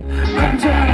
앉아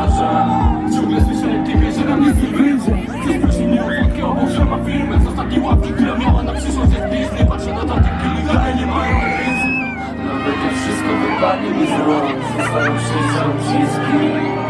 wyraża Ciągle słyszę typie, że nam nic nie wyjdzie Ktoś prosi mnie o wódkę obok, że ma firmę Z ostatniej łapki, która miała na przyszłość jak blizny Patrzę na tatynki, dalej nie mają blizny Nawet jak wszystko wypadnie mi z rąk. Zostają przyjrzą wszystkim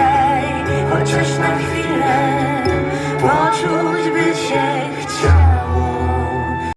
dzisiaj, chociaż na chwilę poczuć by się chciał.